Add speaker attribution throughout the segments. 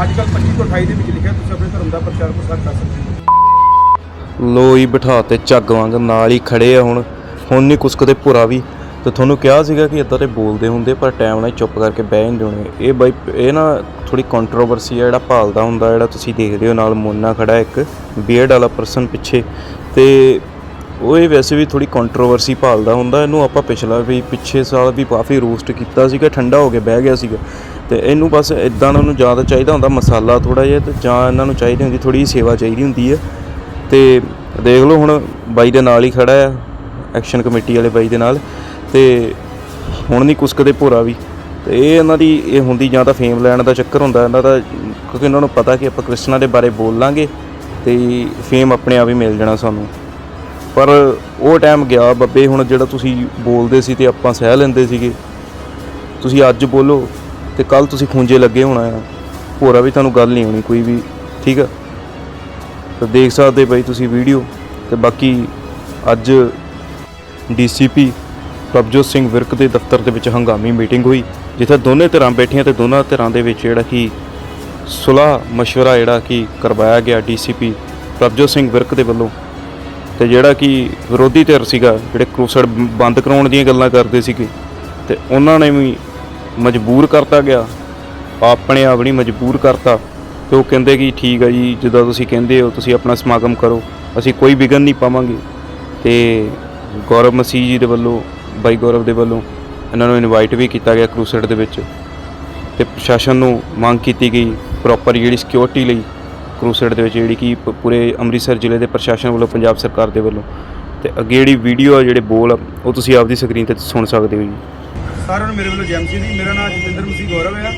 Speaker 1: ਅੱਜ ਕੱਲ 25 ਤੋਂ 28 ਦੇ ਵਿੱਚ ਲਿਖਿਆ, ਤੁਸੀਂ ਆਪਣੇ ਧਰਮ ਦਾ ਪ੍ਰਚਾਰ ਪ੍ਰਸਾਰ ਕਰ ਸਕਦੇ ਹੋ।
Speaker 2: ਲੋ ਹੀ ਬਿਠਾ ਤੇ ਝੱਗ ਵਾਂਗ ਨਾਲ ਹੀ ਖੜੇ ਆ ਹੁਣ। ਹੁਣ ਨਹੀਂ ਕੁਛ ਕਦੇ ਭੁਰਾ ਵੀ। ਤੇ ਤੁਹਾਨੂੰ ਕਿਹਾ ਸੀਗਾ ਕਿ ਇਦਾਂ ਤੇ ਬੋਲਦੇ ਹੁੰਦੇ, ਪਰ ਟਾਈਮ ਨਾਲ ਚੁੱਪ ਕਰਕੇ ਬਹਿ ਜਾਂਦੇ ਹੋਣੇ। ਇਹ ਬਾਈ, ਇਹ ਨਾ ਥੋੜੀ ਕੰਟਰੋਵਰਸੀ ਆ, ਜਿਹੜਾ ਭਾਲਦਾ ਹੁੰਦਾ, ਜਿਹੜਾ ਤੁਸੀਂ ਦੇਖਦੇ ਹੋ, ਨਾਲ ਮੋਨਾ ਖੜਾ ਇੱਕ ਬੀਅਰਡ ਵਾਲਾ ਪਰਸਨ ਪਿੱਛੇ। ਤੇ ਉਹ ਇਹ ਵੈਸੇ ਵੀ ਥੋੜੀ ਕੰਟਰੋਵਰਸੀ ਭਾਲਦਾ ਹੁੰਦਾ। ਇਹਨੂੰ ਆਪਾਂ ਪਿਛਲਾ ਵੀ, ਪਿੱਛੇ ਸਾਲ ਵੀ ਕਾਫੀ ਰੋਸਟ ਕੀਤਾ ਸੀਗਾ, ਠੰਡਾ ਹੋ ਕੇ ਬਹਿ ਗਿਆ ਸੀਗਾ। ਤੇ ਇਹਨੂੰ ਬਸ ਇਦਾਂ ਨੂੰ ਜ਼ਿਆਦਾ ਚਾਹੀਦਾ ਹੁੰਦਾ, ਮਸਾਲਾ ਥੋੜਾ ਜਿਹਾ ਤੇ ਜਾਂ ਇਹਨਾਂ ਨੂੰ ਚਾਹੀਦੀ ਹੁੰਦੀ ਥੋੜੀ ਸੇਵਾ ਚਾਹੀਦੀ ਹੁੰਦੀ ਹੈ। ਤੇ ਦੇਖ ਲਓ ਹੁਣ ਬਾਈ ਦੇ ਨਾਲ ਹੀ ਖੜਾ ਆ, ਐਕਸ਼ਨ ਕਮੇਟੀ ਵਾਲੇ ਬਾਈ ਦੇ ਨਾਲ। ਤੇ ਹੁਣ ਨਹੀਂ ਕੁਛ ਕਦੇ ਭੋਰਾ ਵੀ। ਤੇ ਇਹ ਇਹਨਾਂ ਦੀ, ਇਹ ਹੁੰਦੀ ਜਾਂ ਤਾਂ ਫੇਮ ਲੈਣ ਦਾ ਚੱਕਰ ਹੁੰਦਾ, ਇਹਨਾਂ ਦਾ ਕਿਉਂਕਿ ਇਹਨਾਂ ਨੂੰ ਪਤਾ ਕਿ ਆਪਾਂ ਕ੍ਰਿਸ਼ਨਾ ਦੇ ਬਾਰੇ ਬੋਲਾਂਗੇ ਤੇ ਫੇਮ ਆਪਣੇ ਆਪ ਹੀ ਮਿਲ ਜਾਣਾ ਸਾਨੂੰ। ਪਰ ਉਹ ਟਾਈਮ ਗਿਆ ਬੱਬੇ, ਹੁਣ ਜਿਹੜਾ ਤੁਸੀਂ ਬੋਲਦੇ ਸੀ ਤੇ ਆਪਾਂ ਸਹਿ ਲੈਂਦੇ ਸੀਗੇ। ਤੁਸੀਂ ਅੱਜ ਬੋਲੋ। ਤੇ ਕੱਲ ਤੁਸੀਂ ਖੁੰਝੇ ਲੱਗੇ ਹੋਣਾ ਆ। ਭੋਰਾ ਵੀ ਤੁਹਾਨੂੰ ਗੱਲ ਨਹੀਂ ਹੋਣੀ ਕੋਈ ਵੀ, ਠੀਕ ਆ? ਤਾਂ ਦੇਖ ਸਕਦੇ ਬਈ ਤੁਸੀਂ ਵੀਡੀਓ, ਤੇ ਬਾਕੀ ਅੱਜ ਡੀਸੀਪੀ ਪ੍ਰਭਜੋਤ ਸਿੰਘ ਵਿਰਕ ਦੇ ਦਫ਼ਤਰ ਦੇ ਵਿੱਚ ਹੰਗਾਮੀ ਮੀਟਿੰਗ ਹੋਈ, ਜਿੱਥੇ ਦੋਨੇ ਧਿਰਾਂ ਬੈਠੀਆਂ ਤੇ ਦੋਨਾਂ ਧਿਰਾਂ ਦੇ ਵਿੱਚ ਜਿਹੜਾ ਕਿ ਸੁਲਾਹ ਮਸ਼ਵਰਾ ਜਿਹੜਾ ਕਿ ਕਰਵਾਇਆ ਗਿਆ ਡੀਸੀਪੀ ਪ੍ਰਭਜੋਤ ਸਿੰਘ ਵਿਰਕ ਦੇ ਵੱਲੋਂ। ਤੇ ਜਿਹੜਾ ਕਿ ਵਿਰੋਧੀ ਧਿਰ ਸੀਗਾ, ਜਿਹੜੇ ਕਰੂਸਡ ਬੰਦ ਕਰਾਉਣ ਦੀਆਂ ਗੱਲਾਂ ਕਰਦੇ ਸੀਗੇ, ਤੇ ਉਹਨਾਂ ਨੇ ਵੀ ਮਜਬੂਰ ਕਰਤਾ ਗਿਆ। ਆਪਣੇ ਆਪ ਨਹੀਂ ਮਜਬੂਰ ਕਰਤਾ। ਤੇ ਉਹ ਕਹਿੰਦੇ ਕਿ ਠੀਕ ਹੈ ਜੀ ਜਿੱਦਾਂ ਤੁਸੀਂ ਕਹਿੰਦੇ ਹੋ ਤੁਸੀਂ ਆਪਣਾ ਸਮਾਗਮ ਕਰੋ। ਅਸੀਂ ਕੋਈ ਵਿਘਨ ਨਹੀਂ ਪਾਵਾਂਗੇ। ਤੇ ਗੌਰਵ ਮਸੀਹ ਜੀ ਦੇ ਵੱਲੋਂ ਬਾਈ ਗੌਰਵ ਦੇ ਵੱਲੋਂ ਇਹਨਾਂ ਨੂੰ ਇਨਵਾਈਟ ਵੀ ਕੀਤਾ ਗਿਆ ਕਰੂਸਡ ਦੇ ਵਿੱਚ। ਤੇ ਪ੍ਰਸ਼ਾਸਨ ਨੂੰ ਮੰਗ ਕੀਤੀ ਗਈ ਪ੍ਰੋਪਰ ਜਿਹੜੀ ਸਿਕਿਉਰਿਟੀ ਲਈ ਕਰੂਸਡ ਦੇ ਵਿੱਚ ਜਿਹੜੀ ਕਿ ਪੂਰੇ ਅੰਮ੍ਰਿਤਸਰ ਜ਼ਿਲ੍ਹੇ ਦੇ ਪ੍ਰਸ਼ਾਸਨ ਵੱਲੋਂ ਪੰਜਾਬ ਸਰਕਾਰ ਦੇ ਵੱਲੋਂ। ਤੇ ਅੱਗੇ ਜਿਹੜੀ ਵੀਡੀਓ ਆ ਜਿਹੜੇ ਬੋਲ ਆ, ਉਹ ਤੁਸੀਂ ਆਪਦੀ ਸਕਰੀਨ ਤੇ ਸੁਣ ਸਕਦੇ ਹੋ ਜੀ।
Speaker 1: ਸਾਰਿਆਂ ਨੂੰ ਮੇਰੇ ਵੱਲੋਂ ਜੈਮਸੀ ਦੀ, ਮੇਰਾ ਨਾਮ ਜਤਿੰਦਰ ਮਸੀਹ ਗੌਰਵ ਹੈ।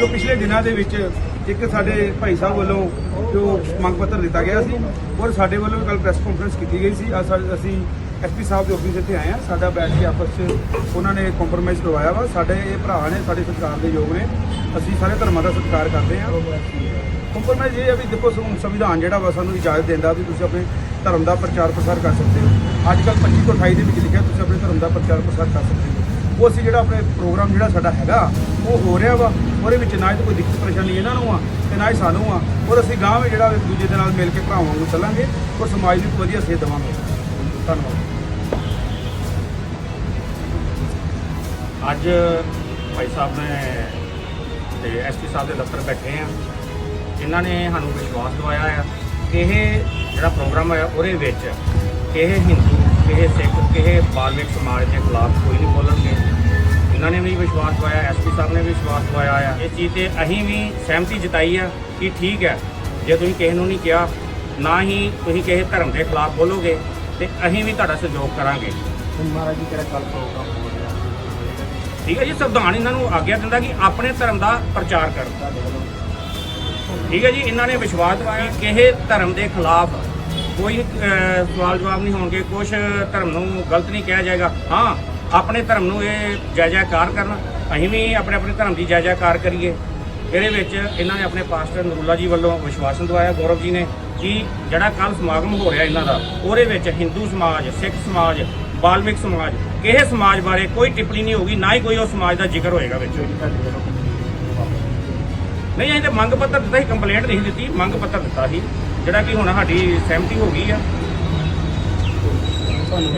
Speaker 1: ਜੋ ਪਿਛਲੇ ਦਿਨਾਂ ਦੇ ਵਿੱਚ ਇੱਕ ਸਾਡੇ ਭਾਈ ਸਾਹਿਬ ਵੱਲੋਂ ਜੋ ਮੰਗ ਪੱਤਰ ਦਿੱਤਾ ਗਿਆ ਸੀ, ਔਰ ਸਾਡੇ ਵੱਲੋਂ ਕੱਲ ਪ੍ਰੈਸ ਕਾਨਫਰੰਸ ਕੀਤੀ ਗਈ ਸੀ। ਅੱਜ ਸਾ- ਅਸੀਂ ਐਸਪੀ ਸਾਹਿਬ ਦੇ ਆਫਿਸ ਇੱਥੇ ਆਏ ਆ ਸਾਡਾ ਬੈਠ ਕੇ ਆਪਸ 'ਚ ਉਹਨਾਂ ਨੇ ਕੰਪਰੋਮਾਈਜ਼ ਕਰਵਾਇਆ ਵਾ। ਸਾਡੇ ਇਹ ਭਰਾ ਨੇ, ਸਾਡੇ ਸਤਿਕਾਰ ਦੇ ਯੋਗ ਨੇ। ਅਸੀਂ ਸਾਰੇ ਧਰਮਾਂ ਦਾ ਸਤਿਕਾਰ ਕਰਦੇ ਆ ਕੰਪਰੋਮਾਈਜ਼ ਇਹ ਆ ਵੀ ਦੇਖੋ ਸੰਵਿਧਾਨ ਜਿਹੜਾ ਵਾ, ਸਾਨੂੰ ਇਜਾਜ਼ਤ ਦਿੰਦਾ ਵੀ ਤੁਸੀਂ ਆਪਣੇ ਧਰਮ ਦਾ ਪ੍ਰਚਾਰ ਪ੍ਰਸਾਰ ਕਰ ਸਕਦੇ ਹੋ। ਅੱਜ ਕੱਲ 25 ਤੋਂ 28 ਦੇ ਵਿੱਚ ਲਿਖਿਆ, ਤੁਸੀਂ ਆਪਣੇ ਧਰਮ ਦਾ ਪ੍ਰਚਾਰ ਪ੍ਰਸਾਰ ਕਰ ਸਕਦੇ ਹੋ। ਉਹ ਅਸੀਂ ਜਿਹੜਾ ਆਪਣੇ ਪ੍ਰੋਗਰਾਮ ਜਿਹੜਾ ਸਾਡਾ ਹੈਗਾ, ਉਹ ਹੋ ਰਿਹਾ ਵਾ, ਉਹਦੇ ਵਿੱਚ ਨਾ ਹੀ ਕੋਈ ਦਿੱਕਤ ਪਰੇਸ਼ਾਨੀ ਇਹਨਾਂ ਨੂੰ ਆ ਤੇ ਨਾ ਹੀ ਸਾਨੂੰ ਆ। ਔਰ ਅਸੀਂ ਗਾਂਵ ਵਿੱਚ ਜਿਹੜਾ ਇੱਕ ਦੂਜੇ ਦੇ ਨਾਲ ਮਿਲ ਕੇ ਭਰਾਵਾਂ ਨੂੰ ਚੱਲਾਂਗੇ ਔਰ ਸਮਾਜ ਨੂੰ ਵਧੀਆ ਸੇਧ ਦੇਵਾਂਗੇ। ਧੰਨਵਾਦ।
Speaker 3: ਅੱਜ ਭਾਈ ਸਾਹਿਬ ਨੇ ਤੇ ਐਸਪੀ ਸਾਹਿਬ ਦੇ ਦਫ਼ਤਰ ਬੈਠੇ ਆ। ਇਹਨਾਂ ਨੇ ਸਾਨੂੰ ਵਿਸ਼ਵਾਸ ਦਿਵਾਇਆ ਆ। ਕਿ ਇਹ ਜਿਹੜਾ ਪ੍ਰੋਗਰਾਮ ਹੈ ਉਹਦੇ ਵਿੱਚ ਇਹ ਹਿੰਦੂ ਕਿਸੇ ਸਿੱਖ ਕਿਸੇ ਬਾਲਮਿਕ ਸਮਾਜ ਦੇ ਖਿਲਾਫ ਕੋਈ ਨਹੀਂ ਬੋਲਣਗੇ। ਇਹਨਾਂ ਨੇ ਵੀ ਵਿਸ਼ਵਾਸ ਦਿਵਾਇਆ ਐਸਪੀ ਸਾਹਿਬ ਨੇ ਵੀ ਵਿਸ਼ਵਾਸ ਦਿਵਾਇਆ ਆ। ਇਸ ਚੀਜ਼ ਤੇ ਅਸੀਂ ਵੀ ਸਹਿਮਤੀ ਜਤਾਈ ਆ ਕਿ ਠੀਕ ਹੈ ਜੇ ਤੁਸੀਂ ਕਿਸੇ ਨੂੰ ਨਹੀਂ ਕਿਹਾ ਨਾ ਹੀ ਤੁਸੀਂ ਕਿਸੇ ਧਰਮ ਦੇ ਖਿਲਾਫ ਬੋਲੋਗੇ ਤੇ ਅਸੀਂ ਵੀ ਤੁਹਾਡਾ ਸਹਿਯੋਗ ਕਰਾਂਗੇ।
Speaker 1: ਮਹਾਰਾਜ ਜੀ ਕਿਹੜਾ ਕੱਲ ਪ੍ਰੋਗਰਾਮ ਹੋ ਰਿਹਾ?
Speaker 3: ਠੀਕ ਹੈ ਜੀ ਸੰਵਿਧਾਨ ਇਹਨਾਂ ਨੂੰ ਆਗਿਆ ਦਿੰਦਾ ਕਿ ਆਪਣੇ ਧਰਮ ਦਾ ਪ੍ਰਚਾਰ ਕਰਨ। ਠੀਕ ਹੈ ਜੀ ਇਹਨਾਂ ਨੇ ਵਿਸ਼ਵਾਸ ਦਿਵਾਇਆ ਕਿ ਕਿਸੇ ਧਰਮ ਦੇ ਖਿਲਾਫ ਕੋਈ ਅਹ, ਸਵਾਲ ਜਵਾਬ ਨਹੀਂ ਹੋਣਗੇ ਕੁਝ ਧਰਮ ਨੂੰ ਗਲਤ ਨਹੀਂ ਕਿਹਾ ਜਾਏਗਾ। ਹਾਂ ਆਪਣੇ ਧਰਮ ਨੂੰ ਇਹ ਜੈ ਜੈਕਾਰ ਕਰਨ ਅਸੀਂ ਵੀ ਆਪਣੇ ਆਪਣੇ ਧਰਮ ਦੀ ਜੈ ਜੈਕਾਰ ਕਰੀਏ। ਇਹਦੇ ਵਿੱਚ ਇਹਨਾਂ ਨੇ ਆਪਣੇ ਪਾਸਟਰ ਨਰੂਲਾ ਜੀ ਵੱਲੋਂ ਵਿਸ਼ਵਾਸਨ ਦਵਾਇਆ ਗੌਰਵ ਜੀ ਨੇ ਕਿ ਜਿਹੜਾ ਕੱਲ ਸਮਾਗਮ ਹੋ ਰਿਹਾ ਇਹਨਾਂ ਦਾ ਉਹਦੇ ਵਿੱਚ ਹਿੰਦੂ ਸਮਾਜ ਸਿੱਖ ਸਮਾਜ ਬਾਲਮਿਕ ਸਮਾਜ ਕਿਸੇ ਸਮਾਜ ਬਾਰੇ ਕੋਈ ਟਿੱਪਣੀ ਨਹੀਂ ਹੋਊਗੀ ਨਾ ਹੀ ਕੋਈ ਉਹ ਸਮਾਜ ਦਾ ਜ਼ਿਕਰ ਹੋਏਗਾ ਵਿੱਚ। ਨਹੀਂ ਅਸੀਂ ਤੇ ਮੰਗ ਪੱਤਰ ਦਿੱਤਾ ਸੀ ਕੰਪਲੇਂਟ ਨਹੀਂ ਸੀ ਦਿੱਤੀ ਮੰਗ ਪੱਤਰ ਦਿੱਤਾ ਸੀ। ਜਿਹੜਾ ਕਿ ਹੁਣ ਸਾਡੀ ਸਹਿਮਤੀ ਹੋ ਗਈ ਆ।
Speaker 1: ਤੁਹਾਨੂੰ